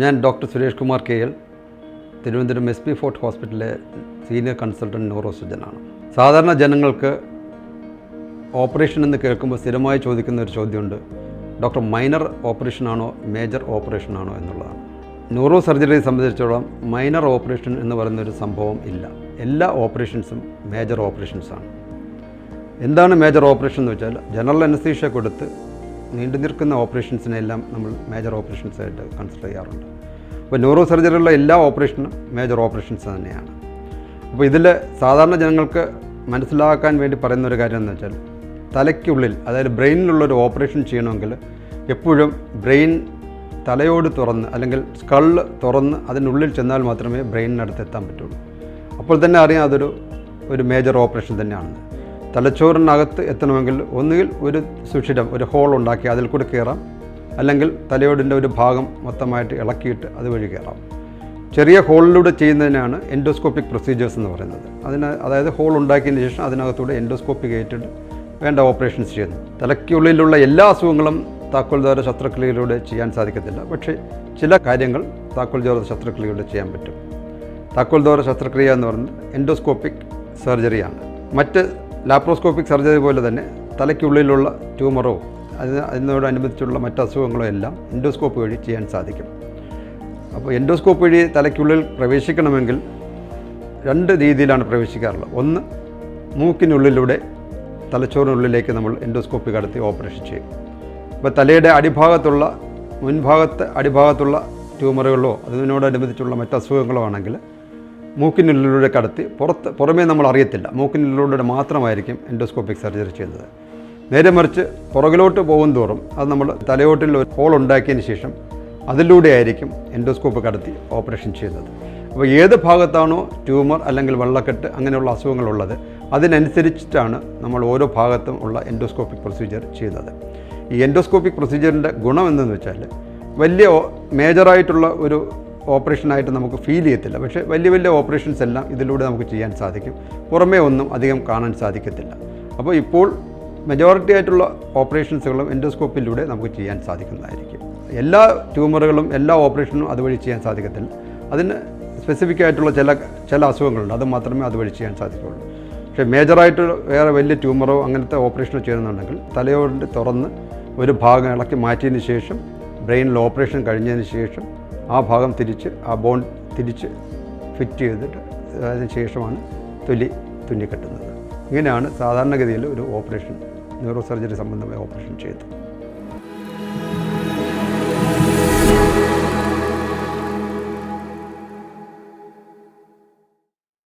ഞാൻ doctor Suresh Kumar K L Thiruvananthapuram S P fort ഹോസ്പിറ്റലിലെ senior consultant neuro സർജനാണ് സാധാരണ ജനങ്ങൾക്ക് ഓപ്പറേഷൻ എന്ന് കേൾക്കുമ്പോൾ സ്ഥിരമായി ചോദിക്കുന്ന ഒരു ചോദ്യമുണ്ട് ഡോക്ടർ മൈനർ ഓപ്പറേഷൻ ആണോ മേജർ ഓപ്പറേഷൻ ആണോ എന്നുള്ളതാണ്. ന്യൂറോ സർജറിയെ സംബന്ധിച്ചിടത്തോളം മൈനർ ഓപ്പറേഷൻ എന്ന് പറയുന്ന ഒരു സംഭവം ഇല്ല. എല്ലാ ഓപ്പറേഷൻസും മേജർ ഓപ്പറേഷൻസാണ്. എന്താണ് മേജർ ഓപ്പറേഷൻ എന്ന് വെച്ചാൽ ജനറൽ അനസ്തീഷ്യ കൊടുത്ത് നീണ്ടു നിൽക്കുന്ന ഓപ്പറേഷൻസിനെല്ലാം നമ്മൾ മേജർ ഓപ്പറേഷൻസ് ആയിട്ട് കൺസിഡർ ചെയ്യാറുണ്ട്. അപ്പോൾ ന്യൂറോ സർജറിയുള്ള എല്ലാ ഓപ്പറേഷനും മേജർ ഓപ്പറേഷൻസ് തന്നെയാണ്. അപ്പോൾ ഇതിൽ സാധാരണ ജനങ്ങൾക്ക് മനസ്സിലാക്കാൻ വേണ്ടി പറയുന്ന ഒരു കാര്യം എന്ന് വെച്ചാൽ തലയ്ക്കുള്ളിൽ അതായത് ബ്രെയിനിലുള്ള ഒരു ഓപ്പറേഷൻ ചെയ്യണമെങ്കിൽ എപ്പോഴും ബ്രെയിൻ തലയോട് തുറന്ന് അല്ലെങ്കിൽ സ്കള്ള് തുറന്ന് അതിനുള്ളിൽ ചെന്നാൽ മാത്രമേ ബ്രെയിനിനടുത്ത് എത്താൻ പറ്റുള്ളൂ. അപ്പോൾ തന്നെ അറിയാം അതൊരു ഒരു മേജർ ഓപ്പറേഷൻ തന്നെയാണെന്ന് തലച്ചോറിനകത്ത് എത്തണമെങ്കിൽ ഒന്നുകിൽ ഒരു സുഷിരം ഒരു ഹോൾ ഉണ്ടാക്കി അതിൽ കൂടി കയറാം. അല്ലെങ്കിൽ തലയോടിന്റെ ഒരു ഭാഗം മൊത്തമായിട്ട് ഇളക്കിയിട്ട് അതുവഴി കയറാം. ചെറിയ ഹോളിലൂടെ ചെയ്യുന്നതിനാണ് എൻഡോസ്കോപ്പിക് പ്രൊസീജിയേഴ്സ് എന്ന് പറയുന്നത്. അതിന് അതായത് ഹോൾ ഉണ്ടാക്കിയതിന് ശേഷം അതിനകത്തൂടെ എൻഡോസ്കോപ്പി കയറ്റിട്ട് വേണ്ട ഓപ്പറേഷൻസ് ചെയ്യുന്നു. തലയ്ക്കുള്ളിലുള്ള എല്ലാ അസുഖങ്ങളും താക്കോൽദ്വാര ശസ്ത്രക്രിയയിലൂടെ ചെയ്യാൻ സാധിക്കത്തില്ല. പക്ഷേ ചില കാര്യങ്ങൾ താക്കോൽദ്വാര ശസ്ത്രക്രിയയിലൂടെ ചെയ്യാൻ പറ്റും. താക്കോൽദ്വാര ശസ്ത്രക്രിയ എന്ന് പറയുന്നത് എൻഡോസ്കോപ്പിക് സർജറിയാണ്. മറ്റ് ലാപ്രോസ്കോപ്പിക് സർജറി പോലെ തന്നെ തലയ്ക്കുള്ളിലുള്ള ട്യൂമറോ അതിന് അതിനോടനുബന്ധിച്ചുള്ള മറ്റ് അസുഖങ്ങളോ എല്ലാം എൻഡോസ്കോപ്പ് വഴി ചെയ്യാൻ സാധിക്കും. അപ്പോൾ എൻഡോസ്കോപ്പ് വഴി തലയ്ക്കുള്ളിൽ പ്രവേശിക്കണമെങ്കിൽ രണ്ട് രീതിയിലാണ് പ്രവേശിക്കാറുള്ളത്. ഒന്ന് മൂക്കിനുള്ളിലൂടെ തലച്ചോറിനുള്ളിലേക്ക് നമ്മൾ എൻഡോസ്കോപ്പി കടത്തി ഓപ്പറേഷൻ ചെയ്യും. അപ്പോൾ തലയുടെ അടിഭാഗത്തുള്ള മുൻഭാഗത്ത് അടിഭാഗത്തുള്ള ട്യൂമറുകളോ അതിനോടനുബന്ധിച്ചുള്ള മറ്റ് അസുഖങ്ങളോ ആണെങ്കിൽ മൂക്കിനുള്ളിലൂടെ കടത്തി പുറത്ത് പുറമേ നമ്മൾ അറിയത്തില്ല. മൂക്കിനുള്ളിലൂടെ മാത്രമായിരിക്കും എൻഡോസ്കോപ്പിക് സർജറി ചെയ്യുന്നത്. നേരെ മറിച്ച് പുറകിലോട്ട് പോകും തോറും അത് നമ്മൾ തലയോട്ടിൽ ഒരു ഹോൾ ഉണ്ടാക്കിയതിന് ശേഷം അതിലൂടെ ആയിരിക്കും എൻഡോസ്കോപ്പ് കടത്തി ഓപ്പറേഷൻ ചെയ്യുന്നത്. അപ്പോൾ ഏത് ഭാഗത്താണോ ട്യൂമർ അല്ലെങ്കിൽ വെള്ളക്കെട്ട് അങ്ങനെയുള്ള അസുഖങ്ങളുള്ളത് അതിനനുസരിച്ചിട്ടാണ് നമ്മൾ ഓരോ ഭാഗത്തും ഉള്ള എൻഡോസ്കോപ്പിക് പ്രൊസീജിയർ ചെയ്യുന്നത്. ഈ എൻഡോസ്കോപ്പിക് പ്രൊസീജിയറിന്റെ ഗുണം എന്തെന്ന് വെച്ചാൽ വലിയ മേജറായിട്ടുള്ള ഒരു ഓപ്പറേഷനായിട്ട് നമുക്ക് ഫീൽ ചെയ്യത്തില്ല. പക്ഷേ വലിയ വലിയ ഓപ്പറേഷൻസ് എല്ലാം ഇതിലൂടെ നമുക്ക് ചെയ്യാൻ സാധിക്കും. പുറമേ ഒന്നും അധികം കാണാൻ സാധിക്കത്തില്ല. അപ്പോൾ ഇപ്പോൾ മെജോറിറ്റി ആയിട്ടുള്ള ഓപ്പറേഷൻസുകളും എൻഡോസ്കോപ്പിലൂടെ നമുക്ക് ചെയ്യാൻ സാധിക്കുന്നതായിരിക്കും. എല്ലാ ട്യൂമറുകളും എല്ലാ ഓപ്പറേഷനും അതുവഴി ചെയ്യാൻ സാധിക്കത്തില്ല. അതിന് സ്പെസിഫിക് ആയിട്ടുള്ള ചില ചില അസുഖങ്ങളുണ്ട്. അത് മാത്രമേ അതുവഴി ചെയ്യാൻ സാധിക്കുകയുള്ളൂ. പക്ഷേ മേജറായിട്ട് വേറെ വലിയ ട്യൂമറോ അങ്ങനത്തെ ഓപ്പറേഷനോ ചെയ്യുന്നുണ്ടെങ്കിൽ തലയോട് തുറന്ന് ഒരു ഭാഗം ഇളക്കി മാറ്റിയതിന് ശേഷം ബ്രെയിനിൽ ഓപ്പറേഷൻ കഴിഞ്ഞതിന് ശേഷം ആ ഭാഗം തിരിച്ച് ആ ബോൺ തിരിച്ച് ഫിറ്റ് ചെയ്തിട്ട് അതിന് ശേഷമാണ് തൊലി തുന്നിക്കെട്ടുന്നത്. ഇങ്ങനെയാണ് സാധാരണഗതിയിൽ ഒരു ഓപ്പറേഷൻ ന്യൂറോ സർജറി സംബന്ധമായ ഓപ്പറേഷൻ ചെയ്യുന്നത്